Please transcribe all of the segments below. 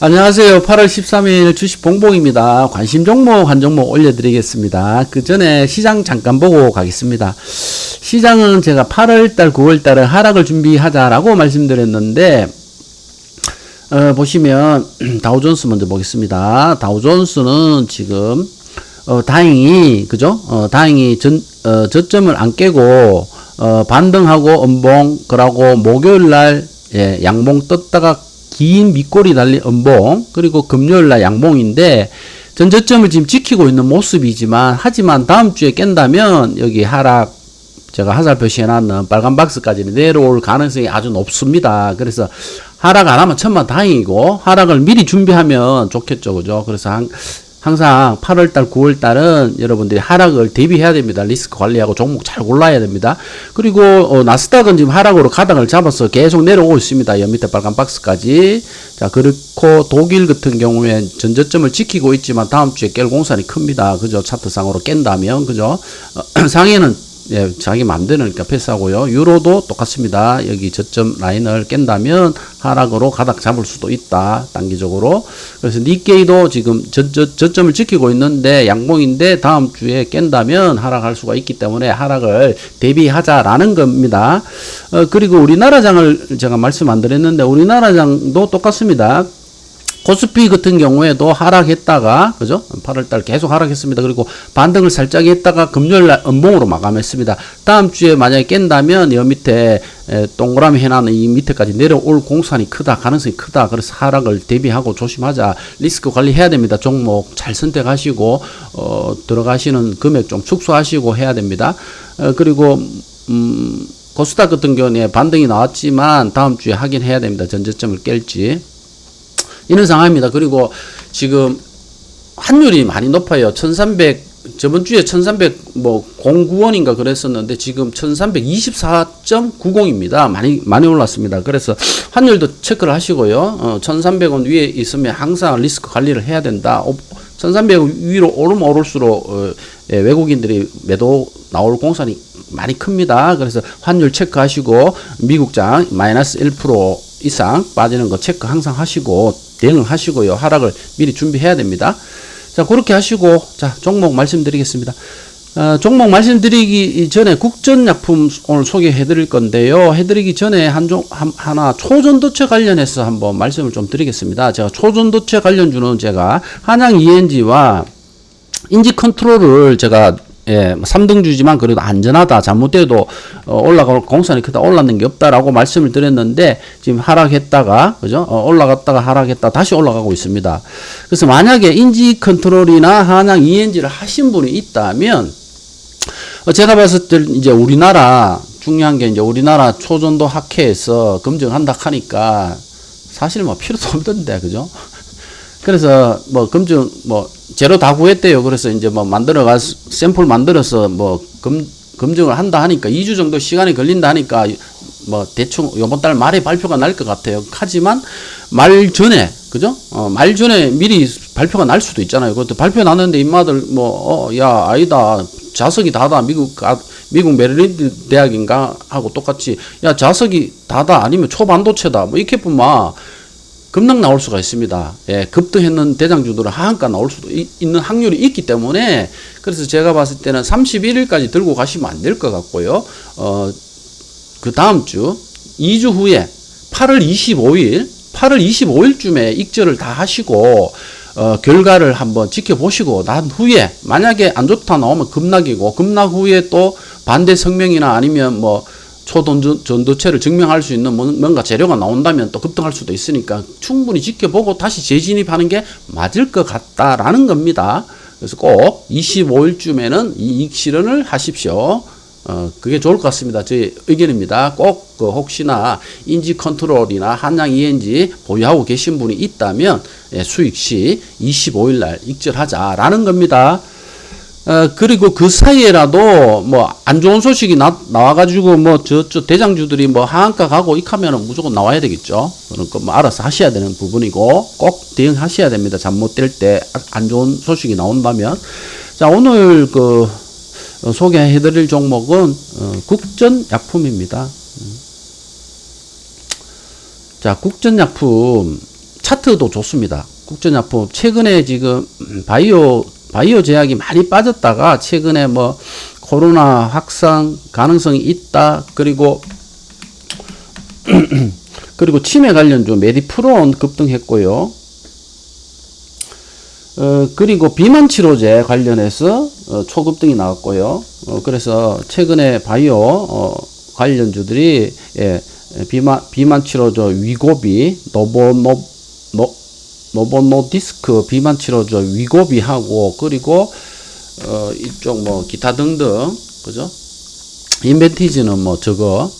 안녕하세요. 8월 13일 주식 봉봉입니다. 관심 종목 한 종목 올려드리겠습니다. 그 전에 시장 잠깐 보고 가겠습니다. 시장은 제가 8월달, 9월달에 하락을 준비하자라고 말씀드렸는데, 어, 보시면 다우존스 먼저 보겠습니다. 다우존스는 지금 어, 다행히 그죠? 어, 다행히 전 어, 저점을 안 깨고 어, 반등하고 음봉 그러고 목요일 날 예, 양봉 떴다가 긴 밑골이 달린 음봉 그리고 금요일 날 양봉인데 전저점을 지금 지키고 있는 모습이지만 하지만 다음 주에 깬다면 여기 하락 제가 하살 표 시해놨는 빨간 박스까지는 내려올 가능성이 아주 높습니다. 그래서 하락 안 하면 천만 다행이고 하락을 미리 준비하면 좋겠죠, 그죠? 그래서 한, 항상 8월달, 9월달은 여러분들이 하락을 대비해야 됩니다. 리스크 관리하고 종목 잘 골라야 됩니다. 그리고 어, 나스닥은 지금 하락으로 가닥을 잡아서 계속 내려오고 있습니다. 여 밑에 빨간 박스까지. 자, 그렇고 독일 같은 경우에 전저점을 지키고 있지만 다음 주에 깰 공산이 큽니다. 그죠? 차트상으로 깬다면, 그죠? 어, 상해는 예, 자기 마음대로 니까 패스하고요. 유로도 똑같습니다. 여기 저점 라인을 깬다면 하락으로 가닥 잡을 수도 있다. 단기적으로. 그래서 니케이도 지금 저, 저, 저점을 지키고 있는데 양봉인데 다음 주에 깬다면 하락할 수가 있기 때문에 하락을 대비하자라는 겁니다. 어, 그리고 우리나라 장을 제가 말씀 안 드렸는데 우리나라 장도 똑같습니다. 코스피 같은 경우에도 하락했다가 그죠? 8월달 계속 하락했습니다. 그리고 반등을 살짝 했다가 금요일날 음봉으로 마감했습니다. 다음 주에 만약에 깬다면 여 밑에 에, 동그라미 해놨는 이 밑에까지 내려올 공산이 크다 가능성이 크다. 그래서 하락을 대비하고 조심하자. 리스크 관리해야 됩니다. 종목 잘 선택하시고 어, 들어가시는 금액 좀 축소하시고 해야 됩니다. 어, 그리고 음, 코스닥 같은 경우에 반등이 나왔지만 다음 주에 확인해야 됩니다. 전저점을 깰지. 이런 상황입니다. 그리고 지금 환율이 많이 높아요. 1300 저번 주에 1300뭐 09원인가 그랬었는데 지금 1324.90입니다. 많이 많이 올랐습니다. 그래서 환율도 체크를 하시고요. 어, 1300원 위에 있으면 항상 리스크 관리를 해야 된다. 1300원 위로 오르면 오를수록 어, 예, 외국인들이 매도 나올 공산이 많이 큽니다. 그래서 환율 체크하시고 미국장 마이너스 1% 이상 빠지는 거 체크 항상 하시고 대응을 하시고요. 하락을 미리 준비해야 됩니다. 자, 그렇게 하시고, 자, 종목 말씀드리겠습니다. 어, 종목 말씀드리기 전에 국전약품 오늘 소개해 드릴 건데요. 해 드리기 전에 한 종, 한, 하나 초전도체 관련해서 한번 말씀을 좀 드리겠습니다. 제가 초전도체 관련주는 제가 한양 ENG와 인지 컨트롤을 제가 예, 3등주지만 그래도 안전하다. 잘못돼도 어, 올라갈 공산이 크다. 올랐는 게 없다라고 말씀을 드렸는데 지금 하락했다가 그죠? 어, 올라갔다가 하락했다. 다시 올라가고 있습니다. 그래서 만약에 인지 컨트롤이나 한양 ENG를 하신 분이 있다면 어, 제가 봤을 때 이제 우리나라 중요한 게 이제 우리나라 초전도 학회에서 검증한다 하니까 사실 뭐 필요도 없던데 그죠? 그래서 뭐 검증 뭐 재료 다 구했대요. 그래서 이제 뭐 만들어 가 샘플 만들어서 뭐 검, 검증을 한다 하니까 2주 정도 시간이 걸린다 하니까 뭐 대충 요번 달 말에 발표가 날 것 같아요. 하지만 말 전에 그죠? 어, 말 전에 미리 발표가 날 수도 있잖아요. 그것도 발표 났는데 인마들 뭐, 어, 야, 아니다. 자석이 다다. 미국, 아, 미국 메릴랜드 대학인가 하고 똑같이, 야, 자석이 다다. 아니면 초반도체다. 뭐, 이렇게 보면, 급락 나올 수가 있습니다. 예, 급등했는 대장주들은 하한가 나올 수도 있, 는 확률이 있기 때문에 그래서 제가 봤을 때는 31일까지 들고 가시면 안 될 것 같고요. 어, 그 다음 주 2주 후에 8월 25일 8월 25일쯤에 익절을 다 하시고 어, 결과를 한번 지켜보시고 난 후에 만약에 안 좋다 나오면 급락이고 급락 후에 또 반대 성명이나 아니면 뭐 초전도체를 증명할 수 있는 뭔가 재료가 나온다면 또 급등할 수도 있으니까 충분히 지켜보고 다시 재진입하는 게 맞을 것 같다라는 겁니다. 그래서 꼭 25일쯤에는 이 익 실현을 하십시오. 어, 그게 좋을 것 같습니다. 제 의견입니다. 꼭 그 혹시나 인지 컨트롤이나 한양 ENG 보유하고 계신 분이 있다면 예, 수익 시 25일 날 익절하자라는 겁니다. 어, 그리고 그 사이에라도 뭐 안 좋은 소식이 나, 나와가지고 뭐 저저 대장주들이 뭐 하한가 가고 익하면은 무조건 나와야 되겠죠. 그런 거뭐 알아서 하셔야 되는 부분이고 꼭 대응하셔야 됩니다. 잘못될 때 안 좋은 소식이 나온다면. 자, 오늘 그 어, 소개해드릴 종목은 어, 국전 약품입니다. 음. 자, 국전 약품 차트도 좋습니다. 국전 약품 최근에 지금 음, 바이오 바이오 제약이 많이 빠졌다가 최근에 뭐 코로나 확산 가능성이 있다. 그리고 그리고 치매 관련주 메디프론 급등했고요. 어, 그리고 비만 치료제 관련해서 어, 초급등이 나왔고요. 어, 그래서 최근에 바이오 어, 관련주들이 예, 비만 비만 치료제 위고비 노보 노 노 노보노디스크 비만 치료제 위고비하고 그리고 어, 이쪽 뭐 기타 등등 그죠? 인벤티지는 뭐 저거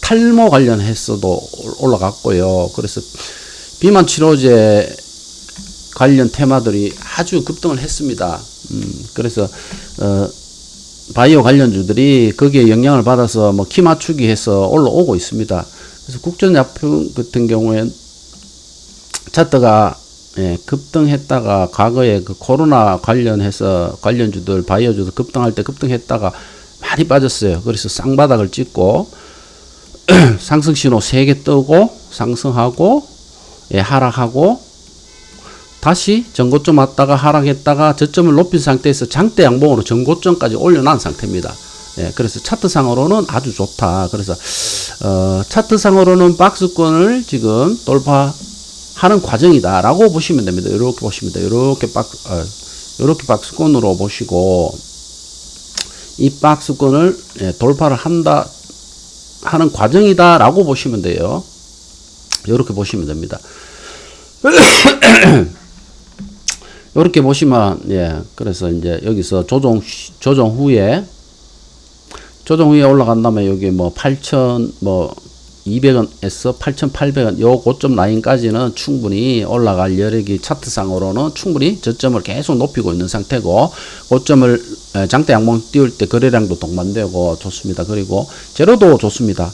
탈모 관련해서도 올라갔고요. 그래서 비만 치료제 관련 테마들이 아주 급등을 했습니다. 음, 그래서 어, 바이오 관련주들이 거기에 영향을 받아서 뭐 키 맞추기 해서 올라오고 있습니다. 그래서 국전약품 같은 경우에 차트가 예, 급등했다가 과거에 그 코로나 관련해서 관련주들 바이오주들 급등할 때 급등했다가 많이 빠졌어요. 그래서 쌍바닥을 찍고 상승 신호 3개 뜨고 상승하고 예, 하락하고 다시 전고점 왔다가 하락했다가 저점을 높인 상태에서 장대 양봉으로 전고점까지 올려놓은 상태입니다. 예, 그래서 차트상으로는 아주 좋다. 그래서 어, 차트상으로는 박스권을 지금 돌파 하는 과정이다라고 보시면 됩니다. 이렇게 보시면 돼요. 이렇게 박 어, 이렇게 박스권으로 보시고 이 박스권을 예, 돌파를 한다 하는 과정이다라고 보시면 돼요. 이렇게 보시면 됩니다. 이렇게 보시면 예 그래서 이제 여기서 조정 조정 후에 조정 후에 올라간 다음에 여기 뭐 8천 뭐 200원에서 8,800원 요 고점 라인까지는 충분히 올라갈 여력이 차트상으로는 충분히 저점을 계속 높이고 있는 상태고 고점을 에, 장대 양봉 띄울 때 거래량도 동반되고 좋습니다. 그리고 제로도 좋습니다.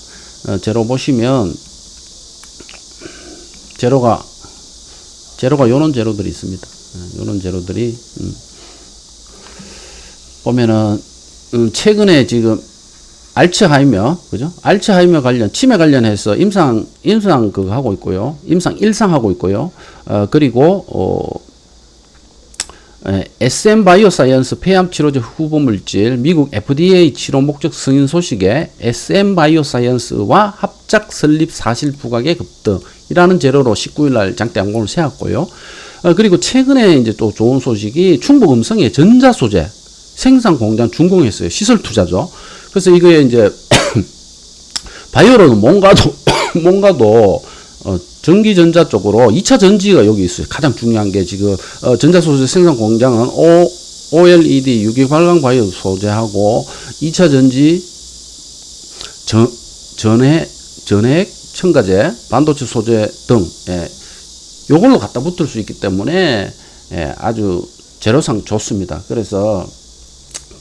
어, 제로 보시면 제로가 제로가 요런 제로들이 있습니다. 어, 요런 제로들이 음. 보면은 음, 최근에 지금 알츠하이머 그죠? 알츠하이머 관련 치매 관련해서 임상 임상 그거 하고 있고요. 임상 일상 하고 있고요. 어 그리고 어 에, SM 바이오사이언스 폐암 치료제 후보 물질 미국 FDA 치료 목적 승인 소식에 SM 바이오사이언스와 합작 설립 사실 부각의 급등이라는 재료로 19일 날 장대 양봉을 세웠고요. 어, 그리고 최근에 이제 또 좋은 소식이 충북 음성의 전자 소재 생산 공장 준공했어요. 시설 투자죠. 그래서 이거에 이제 바이오로는 뭔가도 뭔가도 어, 전기전자 쪽으로 2차 전지가 여기 있어요. 가장 중요한 게 지금 어, 전자소재 생산 공장은 O, OLED 유기활강 바이오 소재하고 2차 전지 전, 전해 전핵 첨가제 반도체 소재 등 예, 요걸로 갖다 붙을 수 있기 때문에 예, 아주 재료상 좋습니다. 그래서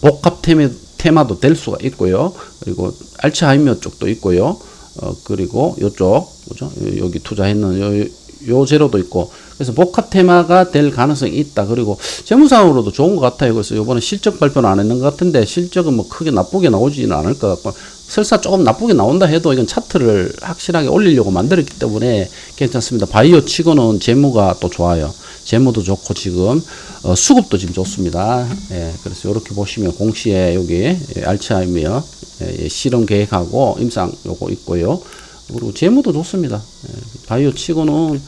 복합 테마, 테마도 될 수가 있고요. 그리고 알츠하이머 쪽도 있고요. 어, 그리고 요쪽, 그죠? 요- 여기 투자했는 요, 요 제로도 있고. 그래서 복합 테마가 될 가능성이 있다. 그리고 재무상으로도 좋은 것 같아요. 그래서 요번에 실적 발표는 안 했는 것 같은데 실적은 뭐 크게 나쁘게 나오지는 않을 것 같고 설사 조금 나쁘게 나온다 해도 이건 차트를 확실하게 올리려고 만들었기 때문에 괜찮습니다. 바이오 치고는 재무가 또 좋아요. 재무도 좋고 지금 어, 수급도 지금 좋습니다. 예, 그래서 이렇게 보시면 공시에 여기 예, 알츠하이머 예, 예, 실험 계획하고 임상 요거 있고요. 그리고 재무도 좋습니다. 예, 바이오 치고는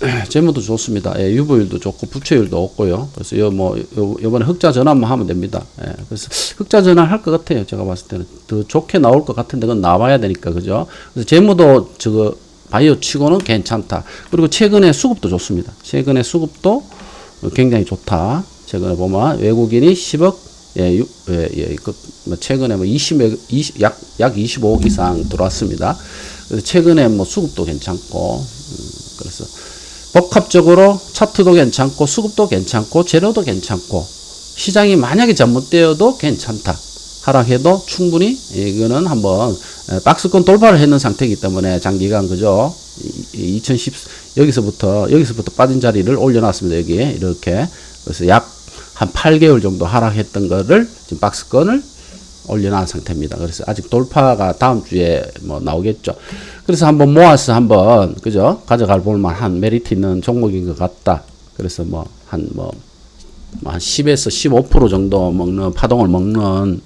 재무도 좋습니다. 예, 유보율도 좋고 부채율도 없고요. 그래서 요뭐 요번에 흑자 전환만 하면 됩니다. 예, 그래서 흑자 전환 할 것 같아요. 제가 봤을 때는 더 좋게 나올 것 같은데 그건 나와야 되니까 그죠. 그래서 재무도 저거 바이오 치고는 괜찮다. 그리고 최근에 수급도 좋습니다. 최근에 수급도 굉장히 좋다. 최근에 보면 외국인이 10억 예, 유, 예, 예, 그, 뭐 최근에 뭐 20, 20, 약, 약 25억 이상 들어왔습니다. 그래서 최근에 뭐 수급도 괜찮고, 음, 그래서 복합적으로 차트도 괜찮고, 수급도 괜찮고, 재료도 괜찮고, 시장이 만약에 잘못되어도 괜찮다. 하락해도 충분히 이거는 한번 에, 박스권 돌파를 했는 상태이기 때문에 장기간 그죠? 2010 여기서부터 여기서부터 빠진 자리를 올려놨습니다. 여기에 이렇게 그래서 약 한 8개월 정도 하락했던 거를 지금 박스권을 올려놓은 상태입니다. 그래서 아직 돌파가 다음 주에 뭐 나오겠죠. 그래서 한번 모아서 한번 그죠 가져갈 볼만한 메리트 있는 종목인 것 같다. 그래서 뭐 한뭐한 10에서 15% 정도 먹는 파동을 먹는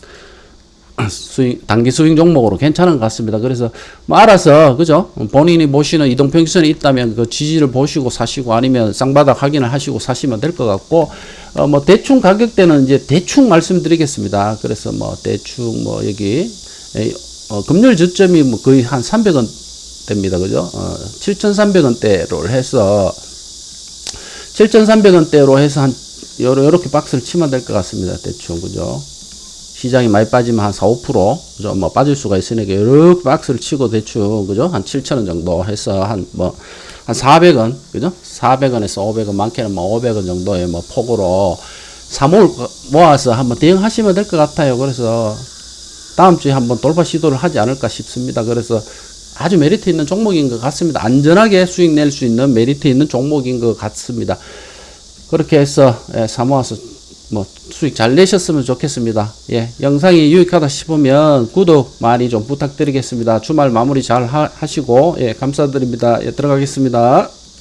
수익 단기 수익 종목으로 괜찮은 것 같습니다. 그래서 뭐 알아서 그죠? 본인이 보시는 이동 평균선이 있다면 그 지지를 보시고 사시고 아니면 쌍바닥 확인을 하시고 사시면 될 것 같고 어 뭐 대충 가격대는 이제 대충 말씀드리겠습니다. 그래서 뭐 대충 뭐 여기 에, 어 금요일 저점이 뭐 거의 한 300원 됩니다. 그죠? 어 7,300원대로 해서 7,300원대로 해서 한 요렇게 박스를 치면 될 것 같습니다. 대충 그죠? 시장이 많이 빠지면 한 4, 5% 그죠? 뭐 빠질 수가 있으니까 이렇게 박스를 치고 대충 그죠? 한 7,000원 정도 해서 한 뭐 한 400원 그죠? 400원에서 500원 많게는 뭐 500원 정도의 뭐 폭으로 3월 모아서 한번 대응하시면 될 것 같아요. 그래서 다음 주에 한번 돌파 시도를 하지 않을까 싶습니다. 그래서 아주 메리트 있는 종목인 것 같습니다. 안전하게 수익 낼 수 있는 메리트 있는 종목인 것 같습니다. 그렇게 해서 예, 사모아서 뭐 수익 잘 내셨으면 좋겠습니다. 예, 영상이 유익하다 싶으면 구독 많이 좀 부탁드리겠습니다. 주말 마무리 잘 하, 시고 예, 감사드립니다. 예, 들어가겠습니다.